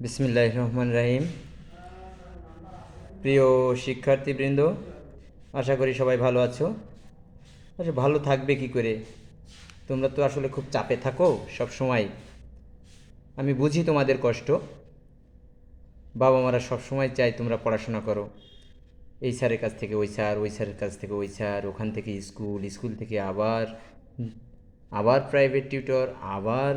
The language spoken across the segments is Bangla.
বিসমিল্লাহ রহমান রাহিম। প্রিয় শিক্ষার্থীবৃন্দ, আশা করি সবাই ভালো আছো। আচ্ছা ভালো থাকবে কি করে? তোমরা তো আসলে খুব চাপে থাকো সব সময়। আমি বুঝি তোমাদের কষ্ট। বাবা মারা সব সময় চায় তোমরা পড়াশোনা করো। এই স্যারের কাছ থেকে ওই স্যার, ওই স্যারের কাছ থেকে ওই স্যার, ওখান থেকে স্কুল স্কুল থেকে আবার আবার প্রাইভেট টিউটর আবার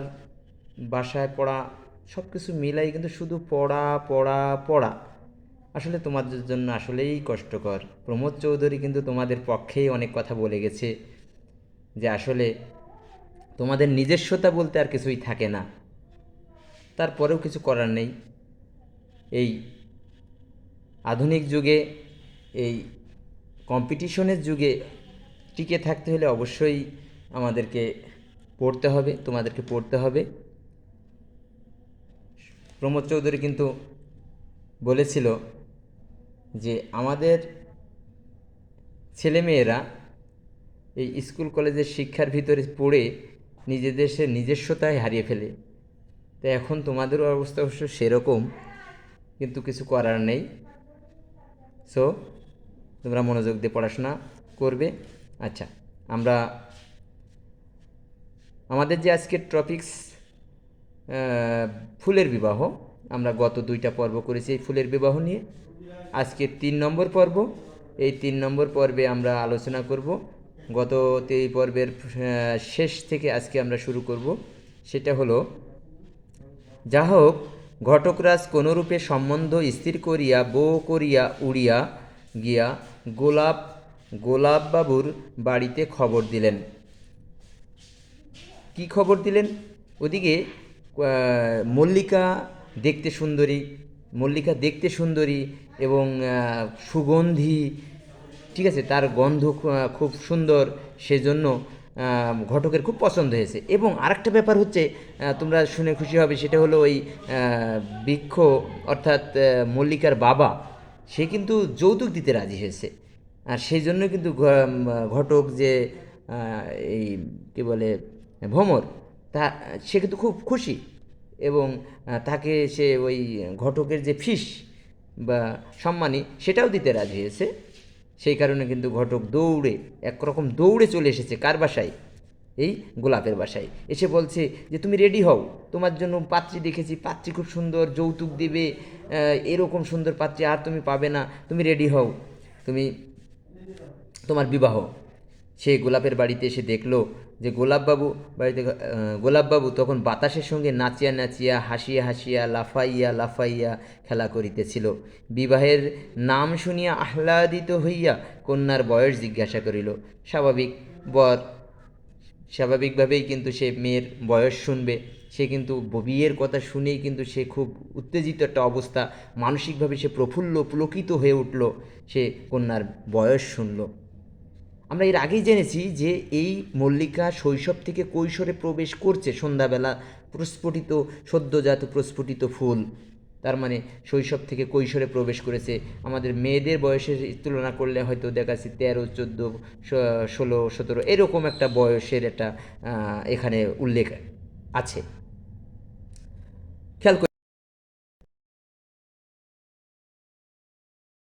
বাসায় পড়া সব কিছু মিলাই কিন্তু শুধু পড়া পড়া পড়া। আসলে তোমাদের জন্য আসলেই কষ্টকর। প্রমোদ চৌধুরী কিন্তু তোমাদের পক্ষেই অনেক কথা বলে গেছে যে আসলে তোমাদের নিজস্বতা বলতে আর কিছুই থাকে না। তারপরেও কিছু করার নেই। এই আধুনিক যুগে, এই কম্পিটিশনের যুগে টিকে থাকতে হলে অবশ্যই আমাদেরকে পড়তে হবে, তোমাদেরকে পড়তে হবে। প্রমোদ চৌধুরী কিন্তু বলেছিল যে আমাদের ছেলেমেয়েরা এই স্কুল কলেজের শিক্ষার ভিতরে পড়ে নিজেদের সে নিজস্বতায় হারিয়ে ফেলে। তো এখন তোমাদেরও অবস্থা অবশ্য সেরকম, কিন্তু কিছু করার নেই। সো তোমরা মনোযোগ দিয়ে পড়াশোনা করবে। আচ্ছা আমরা আমাদের যে আজকের টপিকস ফুলের বিবাহ। আমরা গত দুইটা পর্ব করেছি এই ফুলের বিবাহ নিয়ে। আজকে তিন নম্বর পর্ব। এই তিন নম্বর পর্বে আমরা আলোচনা করব। গত এই পর্বের শেষ থেকে আজকে আমরা শুরু করব। সেটা হলো, যা হোক, ঘটকরাজ কোনরূপে সম্বন্ধ স্থির করিয়া বো করিয়া উড়িয়া গিয়া গোলাপ, গোলাপবাবুর বাড়িতে খবর দিলেন। কি খবর দিলেন? ওদিকে মল্লিকা দেখতে সুন্দরী, মল্লিকা দেখতে সুন্দরী এবং সুগন্ধি, ঠিক আছে, তার গন্ধ খুব সুন্দর, সেজন্য ঘটকের খুব পছন্দ হয়েছে। এবং আরেকটা ব্যাপার হচ্ছে তোমরা শুনে খুশি হবে, সেটা হলো ওই বৃক্ষ, অর্থাৎ মল্লিকার বাবা, সে কিন্তু যৌতুক দিতে রাজি হয়েছে। আর সেই জন্য কিন্তু ঘটক যে এই, কী বলে, ভ্রমর তা, সে কিন্তু খুব খুশি এবং তাকে সে ওই ঘটকের যে ফিস বা সম্মানী সেটাও দিতে রাজি হয়েছে। সেই কারণে কিন্তু ঘটক দৌড়ে, একরকম দৌড়ে চলে এসেছে কার বাসায়? এই গোলাপের বাসায়। এসে বলছে যে, তুমি রেডি হও। তোমার জন্য পাত্রী দেখেছি। পাত্রী খুব সুন্দর, যৌতুক দেবে এরকম সুন্দর পাত্রী আর তুমি পাবে না। তুমি রেডি হও। তুমি তোমার বিবাহ সে গোলাপের বাড়িতে এসে দেখল যে গোলাপবাবু বাড়িতে গোলাপবাবু তখন বাতাসের সঙ্গে নাচিয়া নাচিয়া, হাসিয়া হাসিয়া, লাফাইয়া লাফাইয়া খেলা করিতেছিল। বিবাহের নাম শুনিয়া আহ্লাদিত হইয়া কন্যার বয়স জিজ্ঞাসা করিল, স্বাভাবিক, বর, স্বাভাবিকভাবেই কিন্তু সে মেয়ের বয়স শুনবে। সে কিন্তু বিয়ের কথা শুনেই কিন্তু সে খুব উত্তেজিত একটা অবস্থা। মানসিকভাবে সে প্রফুল্ল, পুলকিত হয়ে উঠল। সে কন্যার বয়স শুনল। আমরা এর আগেই জেনেছি যে এই মল্লিকা শৈশব থেকে কৈশোরে প্রবেশ করছে সন্ধ্যাবেলা প্রস্ফুটিত, সদ্যজাত প্রস্ফুটিত ফুল। তার মানে শৈশব থেকে কৈশোরে প্রবেশ করেছে। আমাদের মেয়েদের বয়সের তুলনা করলে হয়তো দেখা যাচ্ছে তেরো, চোদ্দ ষোলো, সতেরো এরকম একটা বয়সের একটা এখানে উল্লেখ আছে।